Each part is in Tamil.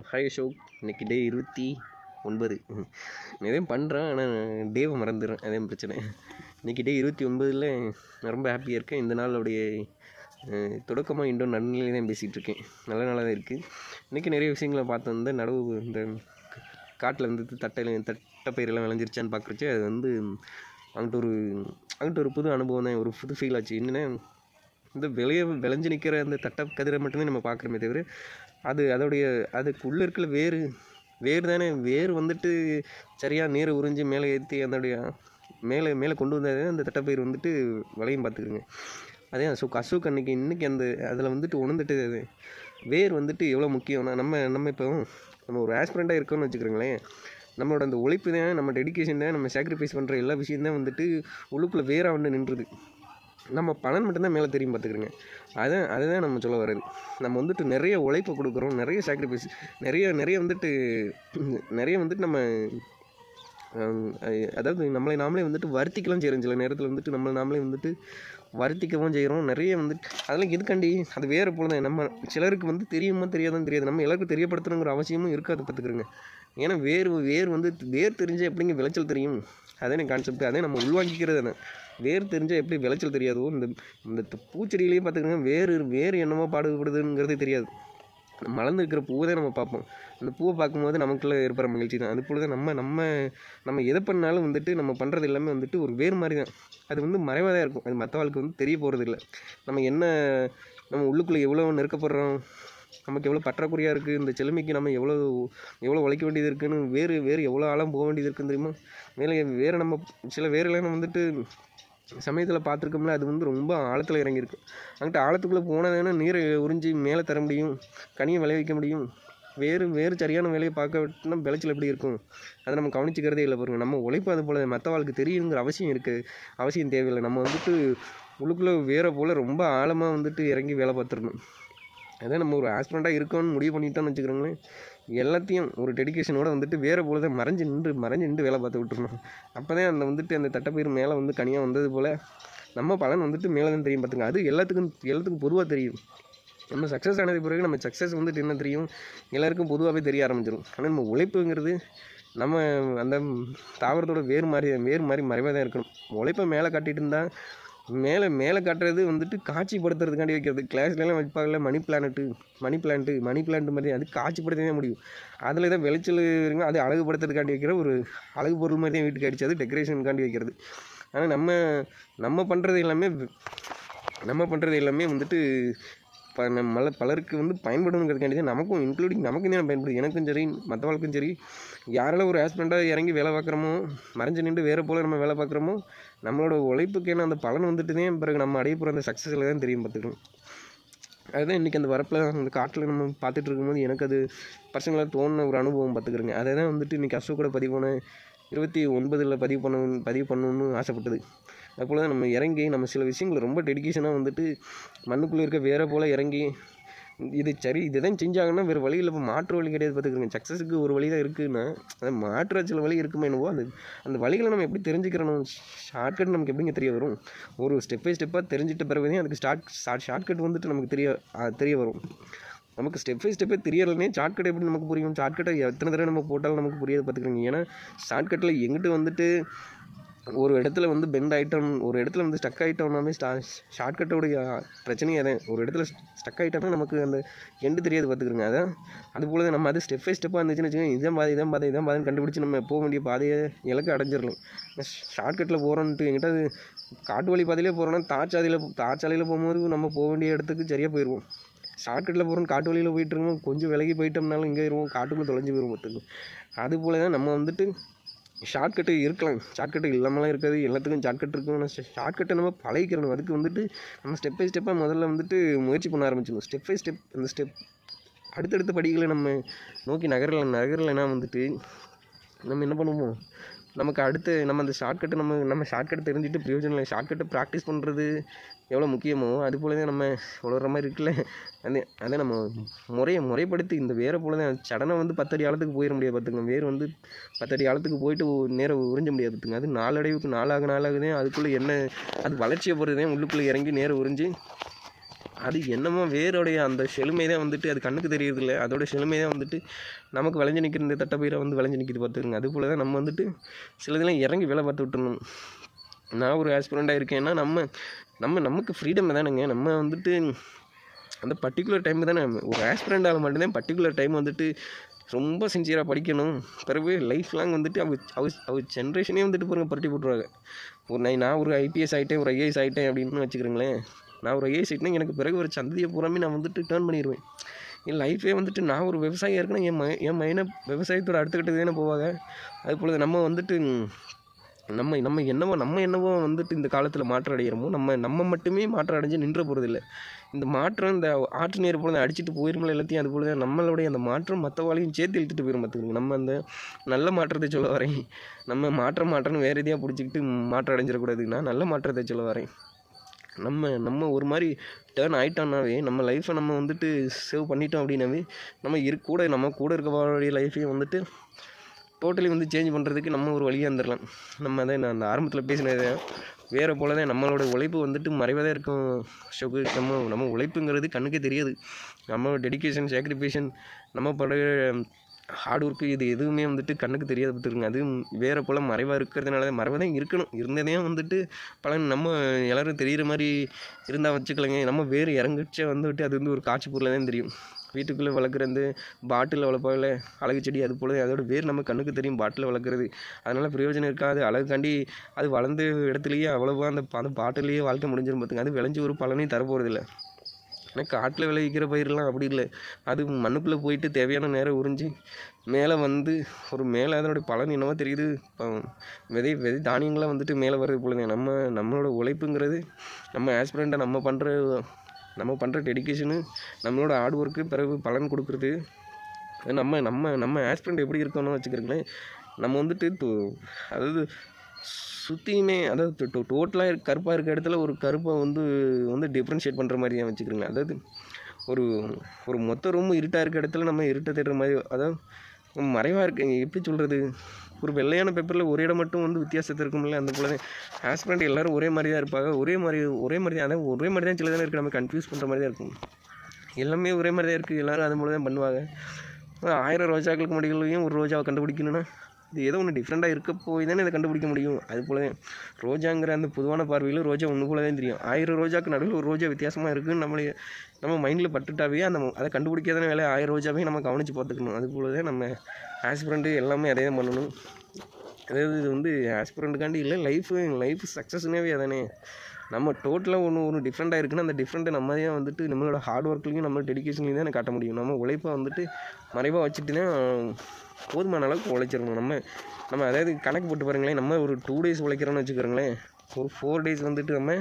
ஹாய் அசோக் இன்றைக்கி டே இருபத்தி ஒன்பது. நான் எதையும் பண்ணுறேன் ஆனால் டேவை மறந்துடுறேன். அதே பிரச்சனை. இன்றைக்கி டே இருபத்தி ஒன்பதில் நான் ரொம்ப ஹாப்பியாக இருக்கேன். இந்த நாளுடைய தொடக்கமாக இன்னும் நடுநிலையில் தான் பேசிகிட்ருக்கேன் நல்ல நாளாக தான் இருக்குது இன்றைக்கி நிறைய விஷயங்களை பார்த்து வந்து நடவு இந்த காட்டில் வந்து தட்டையில் தட்டைப்பயிரெல்லாம் விளைஞ்சிருச்சான்னு பார்க்குறச்சு அது வந்து அங்கிட்ட ஒரு அங்கிட்ட ஒரு புது அனுபவம் தான் ஒரு புது ஃபீல் ஆச்சு. என்னென்னா இந்த விளைய விளைஞ்சு நிற்கிற அந்த தட்டை கதிரை மட்டுமே நம்ம பார்க்குறோமே தவிர அது அதோடைய அதுக்குள்ளே இருக்கிற வேர் வேர் தானே வேர் வந்துட்டு சரியாக நீரை உறிஞ்சி மேலே ஏற்றி அதோடைய மேலே மேலே கொண்டு வந்தாலே அந்த தட்டைப்பயிர் வந்துட்டு விளையும் பார்த்துக்குங்க. அதே அசோக் அசோக் அன்னைக்கு இன்றைக்கி அந்த அதில் வந்துட்டு உணர்ந்துட்டு அது. வேர் வந்துட்டு எவ்வளோ முக்கியம்னா நம்ம நம்ம இப்போ நம்ம ஒரு ஆஸ்பிரண்ட்டாக இருக்கோம்னு வச்சுக்கிறோங்களேன் நம்மளோட அந்த உழைப்பு தான் நம்ம டெடிகேஷன் தான் நம்ம சாக்ரிஃபைஸ் பண்ணுற எல்லா விஷயம் தான் வந்துட்டு உள்ளுக்குள்ளே வேராக வந்து நின்றுது. நம்ம பலன் மட்டும்தான் மேலே தெரியும் பார்த்துக்கிறோங்க அதான் அதுதான் நம்ம சொல்ல வர்றது. நம்ம வந்துட்டு நிறைய உழைப்பை கொடுக்குறோம் நிறைய சாக்ரிஃபைஸ் நிறைய நிறைய வந்துட்டு நிறைய வந்துட்டு நம்ம அதாவது நம்மளை நாமளே வந்துட்டு வருத்திக்கலாம் செய்கிறோம் சில நேரத்தில் வந்துட்டு நம்மளை நாமளே வந்துட்டு வருத்திக்கவும் செய்கிறோம் நிறைய வந்துட்டு அதெல்லாம் எதுக்காண்டி? அது வேறு போல தான் நம்ம சிலருக்கு வந்து தெரியுமா தெரியாதான் தெரியாது. நம்ம எல்லாருக்கும் தெரியப்படுத்தணுங்கிற அவசியமும் இருக்காது பார்த்துக்கிறோங்க ஏன்னா வேர் வேர் வந்து வேர் தெரிஞ்சால் எப்படிங்க விளைச்சல் தெரியும்? அதே கான்செப்ட் அதே நம்ம உள்வாங்கிக்கிறது தானே. வேர் தெரிஞ்சால் எப்படி விளைச்சல் தெரியாதோ இந்த இந்த பூச்செடியிலையும் பார்த்துக்கோங்க வேறு வேர் என்னமோ பாடுபடுதுங்கிறதே தெரியாது. மலர்ந்து இருக்கிற பூவை தான் நம்ம பார்ப்போம். அந்த பூவை பார்க்கும்போது நமக்குள்ளே ஏற்படுற மகிழ்ச்சி தான். அது பொழுது தான் நம்ம நம்ம நம்ம எதை பண்ணாலும் வந்துட்டு நம்ம பண்ணுறது எல்லாமே வந்துட்டு ஒரு வேர் மாதிரி தான். அது வந்து மறைவாக தான் இருக்கும். அது மற்றவாளுக்கு வந்து தெரிய போகிறது இல்லை. நம்ம என்ன நம்ம உள்ளுக்குள்ளே எவ்வளோ நெருக்கப்படுறோம் நமக்கு எவ்வளோ பற்றாக்குறையாக இருக்குது இந்த செழுமைக்கு நம்ம எவ்வளோ எவ்வளோ உழைக்க வேண்டியது இருக்குன்னு வேறு வேறு எவ்வளோ ஆழம் போக வேண்டியது இருக்குன்னு தெரியுமா? மேலே வேறு நம்ம சில வேரெல்லாம் நம்ம வந்துட்டு சமயத்தில் பார்த்துருக்கோம்ல அது வந்து ரொம்ப ஆழத்தில் இறங்கியிருக்கு. அங்கிட்ட ஆழத்துக்குள்ளே போனால் நீரை உறிஞ்சி மேலே தர முடியும் கனியை விளைவிக்க முடியும். வேறு வேறு சரியான வேலையை பார்க்க விட்டுனா விளைச்சல் எப்படி இருக்கும்? அதை நம்ம கவனிச்சுக்கிறதே இல்லை பாருங்கள் நம்ம உழைப்பு அது போல் மற்ற வாழ்க்கை தெரியுங்கிற அவசியம் இருக்குது அவசியம் தேவையில்லை. நம்ம வந்துட்டு உள்ளுக்குள்ளே வேற போல் ரொம்ப ஆழமாக வந்துட்டு இறங்கி வேலை பார்த்துடணும். அதான் நம்ம ஒரு ஹஸ்பண்டாக இருக்கோம்னு முடிவு பண்ணிட்டோம்னு வச்சுக்கிறோங்களேன் எல்லாத்தையும் ஒரு டெடிகேஷனோட வந்துட்டு வேறு போல தான் மறைஞ்சு நின்று மறைஞ்சு நின்று வேலை பார்த்து விட்டுருணும் அப்போ தான் அந்த வந்துட்டு அந்த தட்டப்பயிர் மேலே வந்து கனியாக வந்தது போல் நம்ம பலன் வந்துட்டு மேலே தான் தெரியும் பார்த்துங்க. அது எல்லாத்துக்கும் எல்லாத்துக்கும் பொதுவாக தெரியும். நம்ம சக்ஸஸ் ஆனது பிறகு நம்ம சக்ஸஸ் வந்துட்டு என்ன தெரியும்? எல்லாருக்கும் பொதுவாகவே தெரிய ஆரம்பிச்சிடும் ஆனால் நம்ம உழைப்புங்கிறது நம்ம அந்த தாவரத்தோட வேறு மாதிரி வேறு மாதிரி மறைவாக தான் இருக்கணும். உழைப்பை மேலே காட்டிகிட்டு இருந்தால் மேலே மேலே காட்டுறது வந்துட்டு காட்சிப்படுத்துறதுக்காண்டி வைக்கிறது. கிளாஸ்லாம் வைப்பாங்கல்ல money plant money plant money plant மாதிரி அது காட்சிப்படுத்த தான் முடியும். அதில் தான் விளைச்சல் இருங்க அது அழகுபடுத்துறதுக்காண்டி வைக்கிற ஒரு அழகு பொருள் மாதிரி தான் வீட்டுக்கு அடிச்சது டெக்கரேஷனுக்காண்டி வைக்கிறது. ஆனால் நம்ம நம்ம பண்ணுறது எல்லாமே நம்ம பண்ணுறது எல்லாமே வந்துட்டு ப நம்ம பலருக்கு வந்து பயன்படுங்கிறதுக்காண்டி தான் நமக்கும் இன்க்ளூடிங் நமக்கும் தான் பயன்படுது. எனக்கும் சரி மற்றவங்களுக்கும் சரி யாரெல்லாம் ஒரு ஹஸ்பண்டாக இறங்கி வேலை பார்க்குறோமோ மறைஞ்சு நின்று வேறு போல் நம்ம வேலை பார்க்குறோமோ நம்மளோட உழைப்புக்கான அந்த பலன் வந்துட்டு தான் பிறகு நம்ம அடைய போகிற அந்த சக்ஸஸில் தான் தெரியும் பார்த்துக்கணும். அதுதான் இன்றைக்கி அந்த வரப்பில் அந்த காட்டில் நம்ம பார்த்துட்டு இருக்கும்போது எனக்கு அது பர்சனலாக தோணுன ஒரு அனுபவம் பார்த்துக்கிறேங்க. அதை தான் வந்துட்டு இன்றைக்கி அசோக்கோட பதிவு பண்ண இருபத்தி ஒன்பதில் பதிவு பண்ண பதிவு பண்ணணும்னு ஆசைப்பட்டது. அதுபோல் தான் நம்ம இறங்கி நம்ம சில விஷயங்களை ரொம்ப டெடிக்கேஷனாக வந்துட்டு மண்ணுக்குள்ளே இருக்க வேற போல் இறங்கி இது சரி இதுதான் செஞ்சாங்கன்னா வேறு வழியில் இப்போ மாற்று வழி கிடையாது பார்த்துக்கிறோங்க சக்ஸஸுக்கு ஒரு வழி தான் இருக்குன்னா அது மாற்று சில வழி இருக்குமா என்னவோ அது அந்த வழிகளை நம்ம எப்படி தெரிஞ்சுக்கிறோம் ஷார்ட்கட் நமக்கு எப்படிங்க தெரிய வரும்? ஒரு ஸ்டெப் பை ஸ்டெப்பாக தெரிஞ்சிட்ட பிறகு அதுக்கு ஸ்டார்ட் ஷார்ட்கட் வந்துட்டு நமக்கு தெரிய தெரிய வரும். நமக்கு ஸ்டெப் பை ஸ்டெப்பே தெரியலனே ஷார்ட்கட் எப்படி நமக்கு புரியும்? ஷார்ட்கட்டை எத்தனை தடவை நம்ம போட்டாலும் நமக்கு புரியாது பார்த்துக்கிறோங்க ஏன்னா ஷார்ட்கட்டில் எங்கிட்டு வந்துட்டு ஒரு இடத்துல வந்து பெண்ட் ஆகிட்டோம் ஒரு இடத்துல வந்து ஸ்டக் ஆகிட்டோம்னாமே ஸ்டா ஷார்ட்கட்டோடைய பிரச்சனையே அதான் ஒரு இடத்துல ஸ்டக் ஆகிட்டோம்னா நமக்கு அந்த எண்டு தெரியாது பார்த்துக்கிறோங்க. அதான் அது போல தான் நம்ம அது ஸ்டெப் பை ஸ்டெப்பாக இருந்துச்சுன்னு வச்சுக்கோங்க இதான் பாதை இதான் பாதை இதான் பாதைன்னு கண்டுபிடிச்சி நம்ம போக வேண்டிய பாதையை இலக்கு அடைஞ்சிடலாம். ஷார்ட்கட்டில் போகிறோன்ட்டு எங்கிட்ட அது காட்டு வழி பாதையிலே போகிறோன்னா தார்ச்சாலையில் தார்ச்சாலையில் போகும்போது நம்ம போக வேண்டிய இடத்துக்கு சரியாக போயிடுவோம் ஷார்ட்கட்டில் போகிறோம் காட்டு வழியில் போயிட்டு இருக்கோம் கொஞ்சம் விலகி போயிட்டோம்னாலும் இங்கே இருவோம் காட்டுக்குள்ளே தொலைஞ்சு போயிடும் பார்த்துக்கு அது போல தான் நம்ம வந்துட்டு ஷார்ட்கட்டு இருக்கலாம். ஷார்ட்கட்டு இல்லாமலாம் இருக்காது. எல்லாத்துக்கும் ஷார்ட்கட் இருக்கும். ஆனால் ஷார்ட்கட்டை நம்ம பழகிக்கிறணும். அதுக்கு வந்துட்டு நம்ம ஸ்டெப் பை ஸ்டெப்பாக முதல்ல வந்துட்டு முயற்சி பண்ண ஆரம்பிச்சிடணும். ஸ்டெப் பை ஸ்டெப் அந்த ஸ்டெப் அடுத்தடுத்த படிகளை நம்ம நோக்கி நகரில் நகரலைன்னா வந்துட்டு நம்ம என்ன பண்ணுவோம்? நமக்கு அடுத்து நம்ம அந்த ஷார்ட்கட்டை நம்ம நம்ம ஷார்ட்கட் தெரிஞ்சுட்டு பிரயோஜனம் இல்லை. ஷார்ட்கட்டை ப்ராக்டிஸ் பண்ணுறது எவ்வளோ முக்கியமோ அது போல தான் நம்ம உழற மாதிரி இருக்குல்ல. அதே அதை நம்ம முறையை முறைப்படுத்தி இந்த வேரை போல தான் சடனை வந்து பத்தடி ஆழத்துக்கு போயிட முடியாது பார்த்துங்க வேர் வந்து பத்தடி ஆழத்துக்கு போயிட்டு நேரம் உறிஞ்ச முடியாது பார்த்துங்க அது நாளடைவுக்கு நாளாக நாளாகுதே அதுக்குள்ளே என்ன அது வளர்ச்சியை பொறுத்து தான் உள்ளுக்குள்ளே இறங்கி நேரம் உறிஞ்சு அது என்னமோ வேரோடைய அந்த செழுமை தான் வந்துட்டு அது கண்ணுக்கு தெரியறதில்ல. அதோட செழுமை தான் வந்துட்டு நமக்கு விளைஞ்சு நிற்கிற இந்த தட்டப்பயிரை வந்து விளைஞ்சு நிற்கிது பார்த்துருங்க அது போல் தான் நம்ம வந்துட்டு சிலதெல்லாம் இறங்கி வேலை பார்த்து விட்டுறணும். நான் ஒரு ஆஸ்பிரண்ட்டாக இருக்கேன்னா நம்ம நம்ம நமக்கு ஃப்ரீடம் தானேங்க. நம்ம வந்துட்டு அந்த பர்டிகுலர் டைம் தானே. ஒரு ஆஸ்பிரண்டால் மட்டும்தான் பர்டிகுலர் டைம் வந்துட்டு ரொம்ப சின்சியராக படிக்கணும். பிறகு லைஃப் லாங் வந்துட்டு அவ அவ அவ ஜென்ரேஷனே வந்துட்டு பாருங்கள் பரட்டி போட்டுருவாங்க. ஒரு நான் நான் ஒரு ஐபிஎஸ் ஆகிட்டேன் ஒரு ஐஏஎஸ் ஆகிட்டேன் அப்படின்னு வச்சுக்கிறீங்களேன். நான் ஒரு ஐஏஎஸ் எனக்கு பிறகு ஒரு சந்ததியை பூராமே நான் வந்துட்டு டேர்ன் பண்ணிடுவேன் என் லைஃபே வந்துட்டு நான் ஒரு விவசாயியாக இருக்கேன்னா என் ம என் மைனை விவசாயத்தோட அடுத்த கட்டத்துக்கு தானே போவாங்க. அது போல் நம்ம வந்துட்டு நம்ம நம்ம என்னவோ நம்ம என்னவோ வந்துட்டு இந்த காலத்தில் மாற்றம் அடைகிறோமோ நம்ம நம்ம மட்டுமே மாற்றம் அடைஞ்சு நின்ற போகிறதில்ல இந்த மாற்றம் இந்த ஆற்று நீர் போல அடிச்சுட்டு போயிருமல எல்லாத்தையும் அது போல தான் நம்மளுடைய அந்த மாற்றம் மற்றவாளையும் சேர்த்து இழுத்துட்டு போயிடும் பார்த்துக்கோங்க நம்ம அந்த நல்ல மாற்றத்தை சொல்ல வரேன். நம்ம மாற்றம் மாற்றம்னு வேறு எதையாக பிடிச்சிக்கிட்டு மாற்றம் அடைஞ்சிடக்கூடாதுன்னா நல்ல மாற்றத்தை சொல்ல வரேன். நம்ம நம்ம ஒரு மாதிரி டேர்ன் ஆகிட்டோம்னாவே நம்ம லைஃப்பை நம்ம வந்துட்டு சேவ் பண்ணிட்டோம் அப்படின்னாவே நம்ம இரு கூட நம்ம கூட இருக்கவங்களுடைய லைஃப்பையும் வந்துட்டு டோட்டலி வந்து சேஞ்ச் பண்ணுறதுக்கு நம்ம ஒரு வழியாக இருந்துடலாம் நம்ம அதை நான் அந்த ஆரம்பத்தில் பேசினது வேறு போல தான் நம்மளோட உழைப்பு வந்துட்டு மறைவாக இருக்கும் ஷோக்கு நம்ம நம்ம உழைப்புங்கிறது கண்ணுக்கே தெரியாது. நம்ம டெடிகேஷன் சாக்ரிஃபிகேஷன் நம்ம படுற ஹார்ட் ஒர்க்கு இது எதுவுமே வந்துட்டு கண்ணுக்கு தெரியாத பார்த்துருங்க அது வேறு போல் மறைவாக இருக்கிறதுனால தான் மறைவாக தான் இருக்கணும். இருந்ததே வந்துட்டு பலன் நம்ம எல்லோரும் தெரிகிற மாதிரி இருந்தால் வச்சுக்கலங்க நம்ம வேறு இறங்குச்சே வந்துட்டு அது வந்து ஒரு காட்சி பொருளாக தான் தெரியும். வீட்டுக்குள்ளே வளர்க்குற இந்த பாட்டிலில் வளர்ப்பாங்கல்ல அழகு செடி அது போல அதோட வேர் நம்ம கண்ணுக்கு தெரியும் பாட்டிலில் வளர்க்குறது. அதனால் பிரயோஜனம் இருக்காது. அழகுக்காண்டி அது வளர்ந்த இடத்துலையே அவ்வளோவா அந்த அந்த பாட்டிலேயே வாழ்க்கை முடிஞ்சிடும் பார்த்துங்க அது விளைஞ்சி ஒரு பலனையும் தரப்போகிறதில்ல ஏன்னா காட்டில் விளைவிக்கிற பயிரெலாம் அப்படி இல்லை. அது மண்ணுக்குள்ளே போயிட்டு தேவையான நேரம் உறிஞ்சி மேலே வந்து ஒரு மேலே அதனுடைய பலன் என்னவோ தெரியுது. இப்போ விதை விதை தானியங்களாக வந்துட்டு மேலே வர்றது போல நம்ம நம்மளோட உழைப்புங்கிறது நம்ம ஆஸ்பிரண்ட்டை நம்ம பண்ணுற நம்ம பண்ணுற டெடிக்கேஷனு நம்மளோட ஹார்ட் ஒர்க்கு பிறகு பலன் கொடுக்குறது. நம்ம நம்ம நம்ம ஆஸ்பிரண்ட் எப்படி இருக்கணும்னு வச்சுக்கிறீங்களேன் நம்ம வந்துட்டு அதாவது சுற்றியுமே அதாவது டோ டோட்டலாக கருப்பாக இருக்க இடத்துல ஒரு கருப்பை வந்து வந்து டிஃப்ரென்ஷியேட் பண்ணுற மாதிரியே வச்சுக்கிறீங்களேன் அதாவது ஒரு ஒரு மொத்த ரூமும் இருட்டாக இருக்க இடத்துல நம்ம இருட்டை தேடுற மாதிரி அதாவது மறைவாக இருக்கு. எப்படி சொல்கிறது ஒரு வெள்ளையான பேப்பரில் ஒரு இடம் மட்டும் வந்து வித்தியாசத்தை இருக்கும்ல அந்த போல ஹஸ்பண்ட் எல்லாரும் ஒரே மாதிரி தான் இருப்பாங்க. ஒரே மாதிரி ஒரே மாதிரி தான் அதான் ஒரே மாதிரி தான் சில தானே இருக்குது நம்ம கன்ஃபியூஸ் பண்ணுற மாதிரி தான் இருக்கும். எல்லாமே ஒரே மாதிரி தான் இருக்குது எல்லோரும் அது மூலம் தான் பண்ணுவாங்க. ஆயிரம் ரோஜாக்களுக்கு முடிகளையும் ஒரு ரோஜாவை கண்டுபிடிக்கணும்னா இது ஏதோ ஒன்று டிஃப்ரெண்ட்டாக இருக்க போய் தானே இதை கண்டுபிடிக்க முடியும். அது போலவே ரோஜாங்கிற அந்த பொதுவான பார்வையில் ரோஜா ஒன்று போல தான் தெரியும். ஆயிரம் ரோஜாக்கு நடுவில் ஒரு ரோஜா வித்தியாசமாக இருக்குன்னு நம்மளே நம்ம மைண்டில் பட்டுட்டாவே அந்த அதை கண்டுபிடிக்காதான வேலை. ஆயிரம் ரோஜாவையும் நம்ம கவனித்து பார்த்துக்கணும். அது போல தான் நம்ம ஆஸ்பிரண்ட்டு எல்லாமே அதே தான் பண்ணணும். அதாவது இது வந்து ஆஸ்பிரண்ட்டுக்காண்டி இல்லை லைஃபு லைஃப் சக்ஸஸ்னாவே அதானே. நம்ம டோட்டலாக ஒன்று ஒன்று டிஃப்ரெண்ட்டாக இருக்குன்னா அந்த டிஃப்ரெண்ட்டை நம்ம தான் வந்துட்டு நம்மளோட ஹார்ட் ஒர்க்லேயும் நம்ம டெடிக்கேஷன்லையும் தான் காட்ட முடியும். நம்ம உழைப்பை வந்துட்டு மறைவாக வச்சுட்டு தான் போதுமான அளவுக்கு உழைச்சிடணும் நம்ம நம்ம அதாவது கணக்கு போட்டு பாருங்களேன் நம்ம ஒரு டூ டேஸ் உழைக்கிறோன்னு வச்சுக்கிறோங்களேன் ஒரு ஃபோர் டேஸ் வந்துட்டு நம்ம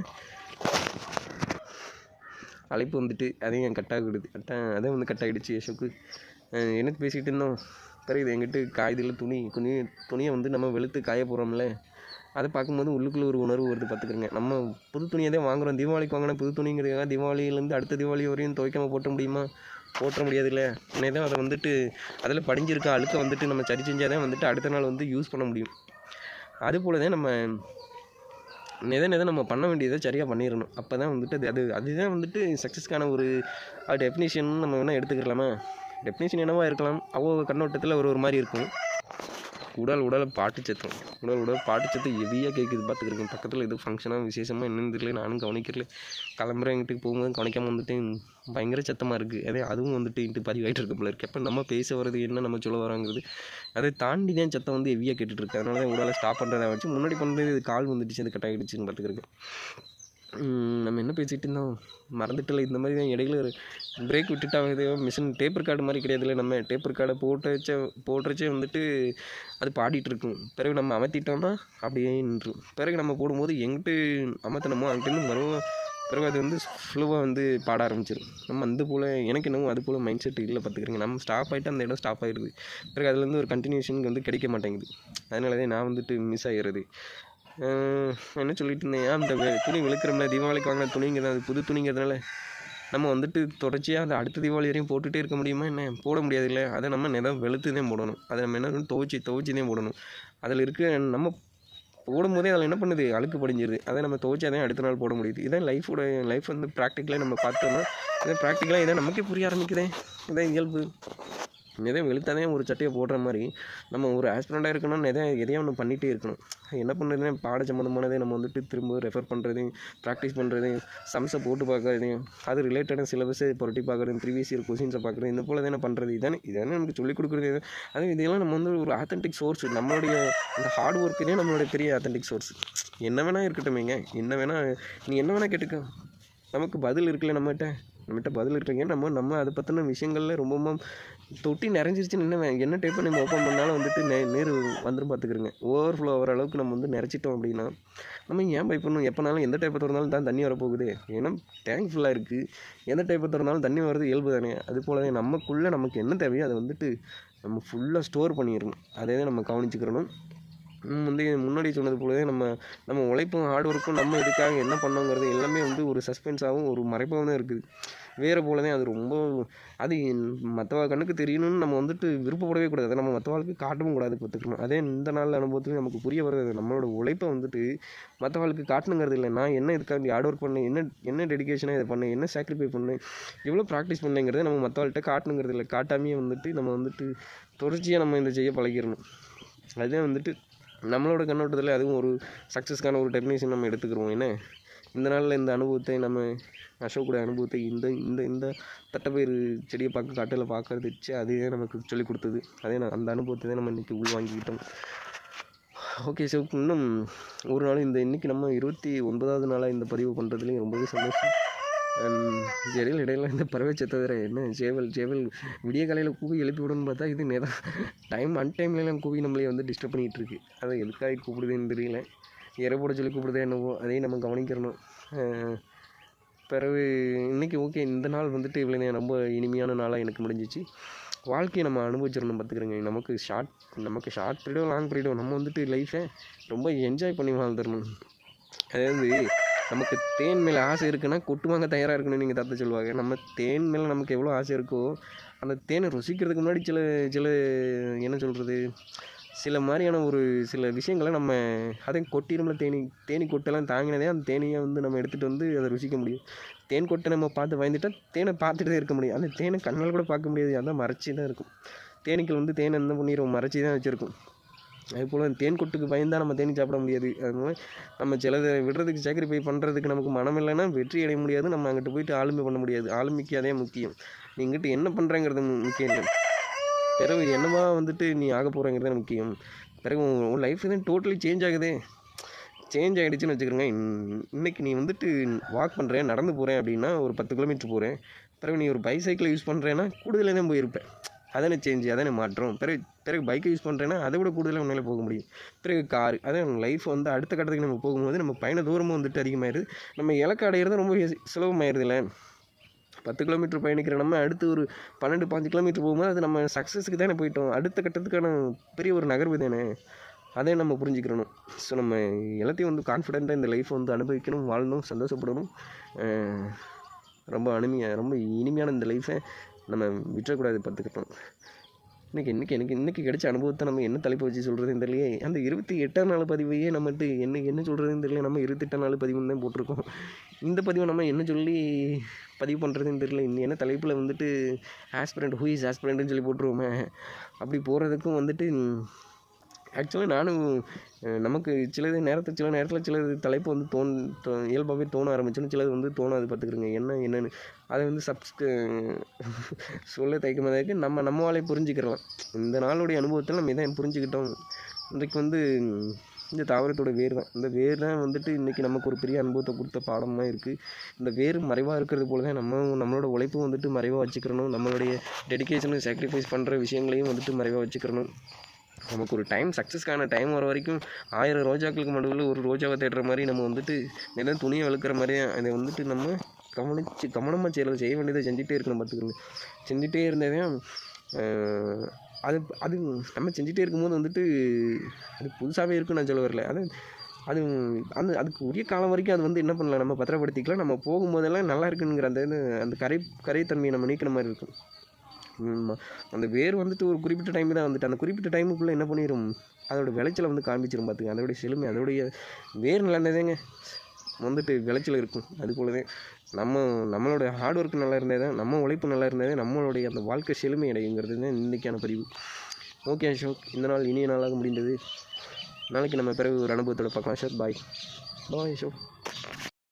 அழைப்பு வந்துட்டு அதையும் கட் ஆகிடுது கட்டாக அதே வந்து கட் ஆகிடுச்சு யசோக்கு. பேசிக்கிட்டு இருந்தோம்? பிறகு எங்கிட்ட காய்தில் துணி துணி துணியை வந்து நம்ம வெளுத்து காய போகிறோம்ல அதை பார்க்கும்போது உள்ளுக்குள்ளே ஒரு உணர்வு வருது பார்த்துக்கிறங்க நம்ம புது துணியை தான் வாங்குறோம். தீபாவளிக்கு வாங்கின புது துணிங்கிறதுக்காக தீபாவளியிலேருந்து அடுத்த தீபாவளி வரையும் துவைக்காம போட்ட முடியுமா? போட்டுற முடியாதுல்ல? உடனே தான் அதை வந்துட்டு அதில் படிஞ்சிருக்க அழுக்க வந்துட்டு நம்ம சரி செஞ்சால் தான் வந்துட்டு அடுத்த நாள் வந்து யூஸ் பண்ண முடியும். அது போல தான் நம்ம எதை எதை நம்ம பண்ண வேண்டியதை சரியாக பண்ணிடணும். அப்போ தான் வந்துட்டு அது அது அதுதான் வந்துட்டு சக்ஸஸ்க்கான ஒரு டெஃபினேஷன் நம்ம வேணால் எடுத்துக்கலாமா? டெஃபினேஷன் என்னவாக இருக்கலாம்? அவ்வளோ கண்ணோட்டத்தில் ஒரு ஒரு மாதிரி இருக்கும். உடல் உடல் பாட்டு சத்தம். உடல் உடல் பாட்டு சத்தம் ஹெவியாக கேட்குது பார்த்துக்கிறேன் பக்கத்தில் எதுவும் ஃபங்க்ஷனாக விசேஷமாக என்னன்னு தெரியல. நானும் கவனிக்கல. கிளம்புற வீட்டுக்கு போகும்போது கவனிக்காமல் வந்துட்டு பயங்கர சத்தமாக இருக்குது அதே அதுவும் வந்துட்டு இன்ட்டு பதிவாயிட்டு இருக்க போல இருக்கு. அப்போ நம்ம பேச வர்றது என்ன நம்ம சொல்ல வரோங்கிறது அதை தாண்டி தான் சத்தம் வந்து ஹெவியாக கேட்டுட்டு இருக்கு. அதனால தான் உடலை ஸ்டாப் பண்ணுறதை வச்சு முன்னாடி பண்ணுறது கால் வந்துடுச்சு அது கட் ஆகிடுச்சுன்னு பார்த்துக்கிறேன் நம்ம என்ன பேசிகிட்டு இருந்தோம்? மறந்துட்டில்ல இந்த மாதிரி தான் இடையில ஒரு பிரேக் விட்டுட்டாங்க. இது மிஷின் டேப்பர் கார்டு மாதிரி கிடையாதுல்ல நம்ம டேப்பர் ரெக்கார்டை போட்டு வச்ச போட்டுறச்சே வந்துட்டு அது பாடிட்டு இருக்கும். பிறகு நம்ம அமர்த்திட்டோம்னா அப்படியே நின்று பிறகு நம்ம போடும்போது எங்கிட்டு அமர்த்தணுமோ அங்கிட்டு மறுபடியும் பிறகு அது வந்து ஃப்ளோவாக வந்து பாட ஆரம்பிச்சிடும் நம்ம அந்த போல் எனக்கு என்னவோ அது போல் மைண்ட் செட் இல்லை பார்த்துக்கிறீங்க நம்ம ஸ்டாப் ஆகிட்டு அந்த இடம் ஸ்டாப் ஆகிடுது பிறகு அதுலேருந்து ஒரு கண்டினியூஷனுக்கு வந்து கிடைக்க மாட்டேங்குது. அதனால தான் நான் வந்துட்டு மிஸ் ஆகிடுறது என்ன சொல்லிட்டு இருந்தேன் ஏன் அந்த துணி விழுக்கிறோம்ல தீபாவளிக்கு வாங்கின துணிங்கிறது அது புது துணிங்கிறதுனால நம்ம வந்துட்டு தொடர்ச்சியாக அந்த அடுத்த தீபாவளி வரையும் போட்டுகிட்டே இருக்க முடியுமா என்ன? போட முடியாது இல்லை அதை நம்ம நிலம் வெளுத்து தான் போடணும். அதை நம்ம என்ன துவைச்சி துவைச்சி தான் போடணும். அதில் இருக்க நம்ம போடும்போதே அதில் என்ன பண்ணுது? அழுக்கு படிஞ்சிருது. அதை நம்ம துவைச்சா தான் அடுத்த நாள் போட முடியுது. இதான் லைஃபோட லைஃப் வந்து ப்ராக்டிக்கலாக நம்ம பார்த்தோம்னா இதை ப்ராக்டிக்கலாக இதை நமக்கே புரிய ஆரம்பிக்குதே. இதான் இயல்பு. எதையும் வெளுத்தாதே ஒரு சட்டையை போடுற மாதிரி நம்ம ஒரு ஆஸ்பிரண்ட்டாக இருக்கணும்னு எதை எதையும் ஒன்று பண்ணிகிட்டே இருக்கணும். என்ன பண்ணுறதுனா பாட சம்மந்தமானதை நம்ம வந்துட்டு திரும்ப ரெஃபர் பண்ணுறதையும் ப்ராக்டிஸ் பண்ணுறதையும் சம்ஸை போட்டு பார்க்குறதையும் அது ரிலேட்டடான சிலபஸை புரட்டி பார்க்குறது ப்ரீவியஸ் இயர் கொஷின்ஸை பார்க்குறது இந்த போல் தானே பண்ணுறது இதானே இதானே நமக்கு சொல்லிக் கொடுக்குறது. இது. அது இதெல்லாம் நம்ம வந்து ஒரு ஆத்தென்டிக் சோர்ஸ் நம்மளுடைய அந்த ஹார்ட் ஒர்க்குனே நம்மளுடைய பெரிய ஆத்தென்டிக் சோர்ஸ் என்ன வேணால் இருக்கட்டுமேங்க. என்ன வேணால் நீ என்ன வேணால் கேட்டுக்க. நமக்கு பதில் இருக்குல்ல நம்மகிட்ட. நம்மகிட்ட பதில் இருக்குங்க. நம்ம நம்ம அதை பற்றின விஷயங்கள்ல ரொம்பவும் தொட்டி நிறைஞ்சிருச்சுன்னு என்ன என்ன டைப்பை நம்ம ஓப்பன் பண்ணாலும் வந்துட்டு நே நேர் வந்துடும் பார்த்துக்கிறங்க. ஓவர் ஃப்ளோ ஆகிற அளவுக்கு நம்ம வந்து நிறச்சிட்டோம் அப்படின்னா நம்ம ஏன் பயப்படணும் எப்போனாலும் எந்த டைப்பை திறந்தாலும் தான் தண்ணி வரப்போகுது. ஏன்னா டேங்க் ஃபுல்லாக இருக்குது எந்த டைப்பை திறந்தாலும் தண்ணி வர்றது இயல்பு தானே. அது போல நமக்குள்ளே நமக்கு என்ன தேவையோ அதை வந்துட்டு நம்ம ஃபுல்லாக ஸ்டோர் பண்ணிடணும். அதே தான் நம்ம கவனிச்சுக்கிறணும். வந்து முன்னாடி சொன்னது போலவே நம்ம நம்ம உழைப்பும் ஹார்ட் ஒர்க்கும் நம்ம இதுக்காக என்ன பண்ணோங்கிறது எல்லாமே வந்து ஒரு சஸ்பென்ஸாகவும் ஒரு மறைப்பாகவும் தான் இருக்குது. வேறு போலவே தான் அது ரொம்ப அது மற்றவ கண்ணுக்கு தெரியணும்னு நம்ம வந்துட்டு விருப்பப்படவே கூடாது. அதை நம்ம மற்றவாளுக்கு காட்டவும் கூடாது பார்த்துக்கணும். அதே இந்த நாள் அனுபவத்துலையும் நமக்கு புரிய வருது நம்மளோட உழைப்பை வந்துட்டு மற்றவாளுக்கு காட்டணுங்கிறது இல்லை. நான் என்ன இதுக்காக ஹார்ட் ஒர்க் பண்ணேன்? என்ன என்ன டெடிகேஷனாக இதை பண்ணேன்? என்ன சாக்ரிஃபை பண்ணேன்? எவ்வளோ ப்ராக்டிஸ் பண்ணேங்கிறத நம்ம மற்றவாள்கிட்ட காட்டணுங்கிறது இல்லை. காட்டாமையே வந்துட்டு நம்ம வந்துட்டு தொடர்ச்சியாக நம்ம இந்த செய்ய பழகிடணும். அதுதான் வந்துட்டு நம்மளோட கண்ணோட்டத்தில் அதுவும் ஒரு சக்ஸஸ்க்கான ஒரு டெஃபினேஷன் நம்ம எடுத்துக்கிறோம். என்ன? இந்த நாளில் இந்த அனுபவத்தை நம்ம அசோக்குடைய அனுபவத்தை இந்த இந்த இந்த தட்டைப்பயிறு செடியை பார்க்க காட்டில் பார்க்கறது வச்சு அதுவே நமக்கு சொல்லிக் கொடுத்தது. அதே நான் அந்த அனுபவத்தை தான் நம்ம இன்றைக்கி உள்வாங்கிக்கிட்டோம். ஓகே ஸோ இன்னும் ஒரு நாள் இந்த இன்றைக்கி நம்ம இருபத்தி ஒன்பதாவது நாளாக இந்த பதிவு பண்ணுறதுலேயும் ரொம்பவே சந்தோஷம். இடையில இடையில இந்த பறவை செத்ததுற என்ன சேவல் சேவல் விடிய காலையில் கூவி எழுப்பி விடணும்னு பார்த்தா இது நேரம் டைம் அன்டைம்லலாம் கூவி நம்மளே வந்து டிஸ்டர்ப் பண்ணிகிட்டு இருக்கு. அதை எதுக்காக கூப்பிடுதுன்னு தெரியல. இறை போட சொல்லி கூப்பிடுதே என்னவோ அதையும் நம்ம கவனிக்கிறணும். பிறகு இன்றைக்கி ஓகே இந்த நாள் வந்துட்டு இவ்வளோ நேரம் ரொம்ப இனிமையான நாளாக எனக்கு முடிஞ்சிச்சு. வாழ்க்கையை நம்ம அனுபவிச்சிடணும் பார்த்துக்கிறோங்க. நமக்கு ஷார்ட் நமக்கு ஷார்ட் பீரியடோ லாங் பீரியடோ நம்ம வந்துட்டு லைஃப்பை ரொம்ப என்ஜாய் பண்ணி வாழ்ந்துடணும். அதாவது நமக்கு தேன் மேலே ஆசை இருக்குன்னா கொட்டு வாங்க தயாராக இருக்கணும்னு நீங்கள் தாத்தா சொல்லுவாங்க. நம்ம தேன் மேலே நமக்கு எவ்வளோ ஆசை இருக்கோ அந்த தேனை ருசிக்கிறதுக்கு முன்னாடி சில சில என்ன சொல்கிறது சில மாதிரியான ஒரு சில விஷயங்களை நம்ம அதையும் கொட்டிடும்ல தேனி தேனி கொட்டெல்லாம் தாங்கினதே அந்த தேனியை வந்து நம்ம எடுத்துகிட்டு வந்து அதை ருசிக்க முடியும். தேன் கொட்டை நம்ம பார்த்து பயந்துட்டா தேனை பார்த்துட்டு தான் இருக்க முடியும். அந்த தேனை கண்ணால் கூட பார்க்க முடியாது. அதான் மறைச்சி தான் இருக்கும். தேனீக்கள் வந்து தேனை என்ன பண்ணிடுவோம் மறைச்சி தான் வச்சுருக்கும். அது போல் தேன் கொட்டுக்கு பயந்தால் நம்ம தேனி சாப்பிட முடியாது. அதனால நம்ம சிலதை விடுறதுக்கு சாக்ரிஃபை பண்ணுறதுக்கு நமக்கு மனம் இல்லைன்னா வெற்றி அடைய முடியாது. நம்ம அங்கிட்டு போயிட்டு ஆளுமை பண்ண முடியாது. ஆளுமைக்கு அதே முக்கியம். நீங்கிட்டு என்ன பண்ணுறேங்கிறது முக்கியம் இல்லை. பிறகு என்னவா வந்துட்டு நீ ஆக போகிறேங்கிறது முக்கியம். பிறகு உன் லைஃப் தான் டோட்டலி சேஞ்ச் ஆகுதே. சேஞ்ச் ஆகிடுச்சுன்னு வச்சுக்கிறோங்க இன்- இன்னைக்கு நீ வந்துட்டு வாக் பண்ணுறேன் நடந்து போகிறேன் அப்படின்னா ஒரு பத்து கிலோமீட்டர் போகிறேன் பிறகு நீ ஒரு பைசைக்கிளை யூஸ் பண்ணுறேன்னா கூடுதலாக தான் போயிருப்பேன் அதனை சேஞ்சு அதனை மாற்றம் பிறகு பிறகு பைக்கை யூஸ் பண்ணுறேன்னா அதை விட கூடுதலாக உன்னால் போக முடியும். பிறகு கார் அதே லைஃப் வந்து அடுத்த கட்டத்துக்கு நம்ம போகும்போது நம்ம பயண தூரமும் வந்துட்டு அதிகமாயிருது நம்ம இலக்கு அடையிறது ரொம்ப ஈஸி- பத்து கிலோமீட்டர் பயணிக்கிற நம்ம அடுத்து ஒரு பன்னெண்டு பாஞ்சு கிலோமீட்டர் போகும்போது அது நம்ம சக்ஸஸுக்கு தானே போயிட்டோம். அடுத்த கட்டத்துக்கான பெரிய ஒரு நகர்வு தானே? அதே நம்ம புரிஞ்சுக்கிறணும். ஸோ நம்ம எல்லாத்தையும் வந்து கான்ஃபிடெண்ட்டாக இந்த லைஃப்பை வந்து அனுபவிக்கணும் வாழணும் சந்தோஷப்படணும். ரொம்ப அனிமையாக ரொம்ப இனிமையான இந்த லைஃப்பை நம்ம விட்டுறக்கூடாது பார்த்துக்கிட்டோம். இன்றைக்கி இன்றைக்கி எனக்கு இன்றைக்கி கிடைச்ச அனுபவத்தை நம்ம என்ன தலைப்பு வச்சு சொல்கிறதுன்னு தெரியலையே. அந்த இருபத்தி எட்டாம் நாள் பதிவையே நம்மட்டு என்ன என்ன சொல்கிறதுன்னு தெரியல நம்ம இருபத்தெட்டாம் நாள் பதிவுன்னு தான் போட்டிருக்கோம். இந்த பதிவை நம்ம என்ன சொல்லி பதிவு பண்ணுறதுன்னு தெரியல இன்னும் என்ன தலைப்பில் வந்துட்டு ஆஸ்பிரண்ட் ஹூ இஸ் ஆஸ்பிரண்ட்னு சொல்லி போட்டுருவோமே. அப்படி போகிறதுக்கும் வந்துட்டு ஆக்சுவலாக நானும் நமக்கு சிலது நேரத்தில் சில நேரத்தில் சிலது தலைப்பு வந்து தோன் தோ இயல்பாகவே தோண ஆரம்பிச்சோன்னு சிலது வந்து தோணாது பார்த்துக்கிறோங்க. என்ன என்னன்னு. அதை வந்து சப்ஸ்க சொல்ல தயக்கமாக இருக்கு. நம்ம நம்மளாலே புரிஞ்சுக்கிறலாம். இந்த நாளுடைய அனுபவத்தில் நம்ம இதான் புரிஞ்சுக்கிட்டோம். இன்றைக்கு வந்து இந்த தாவரத்தோட வேர் தான். இந்த வேர் தான் வந்துட்டு இன்றைக்கி நமக்கு ஒரு பெரிய அனுபவத்தை கொடுத்த பாடமாக இருக்குது இந்த வேர் மறைவாக இருக்கிறது போல தான் நம்ம நம்மளோட உழைப்பும் வந்துட்டு மறைவாக வச்சுக்கிறணும். நம்மளுடைய டெடிகேஷனும் சாக்ரிஃபைஸ் பண்ணுற விஷயங்களையும் வந்துட்டு மறைவாக வச்சுக்கிறணும். நமக்கு ஒரு டைம் சக்ஸஸ்க்கான டைம் வர வரைக்கும் ஆயிரம் ரோஜாக்களுக்கு நடுவில் ஒரு ரோஜாவை தேடுற மாதிரி நம்ம வந்துட்டு நிலம் துணியை வளர்க்குற மாதிரி அதை வந்துட்டு நம்ம கவனித்து கவனமாக செய்ய செய்ய வேண்டியதை செஞ்சுட்டே இருக்கணும் பார்த்துக்கோங்க. செஞ்சுட்டே இருந்ததே அது அது நம்ம செஞ்சுட்டே இருக்கும்போது வந்துட்டு அது புதுசாகவே இருக்குன்னு நான் சொல்ல வரல. அது அது அந்த அதுக்கு உரிய காலம் வரைக்கும் அது வந்து என்ன பண்ணலாம்? நம்ம பத்திரப்படுத்திக்கலாம். நம்ம போகும்போதெல்லாம் நல்லா இருக்குங்கிற அந்த அந்த கரை கரைத்தன்மையை நம்ம நீக்கிற மாதிரி இருக்கும். அந்த வேர் வந்துட்டு ஒரு குறிப்பிட்ட டைம் தான் வந்துட்டு அந்த குறிப்பிட்ட டைமுக்குள்ளே என்ன பண்ணிடும் அதோட விளைச்சலை வந்து காமிச்சிடும் பார்த்துங்க அதோடைய செழுமை அதோடைய வேர் நல்லா வந்துட்டு விளைச்சல் இருக்கும். அது போலவே நம்ம நம்மளோட ஹார்ட் ஒர்க் நல்லா இருந்தே தான் நம்ம உழைப்பு நல்லா இருந்ததே நம்மளுடைய அந்த வாழ்க்கை செழுமை அடையுங்கிறது தான் இன்றைக்கான பதிவு. ஓகே அசோக் இந்த நாள் இனிய நாளாக முடிந்தது. நாளைக்கு நம்ம பிறகு ஒரு அனுபவத்தோட பார்க்கலாம். அசோக் பாய் பாய் அசோக்.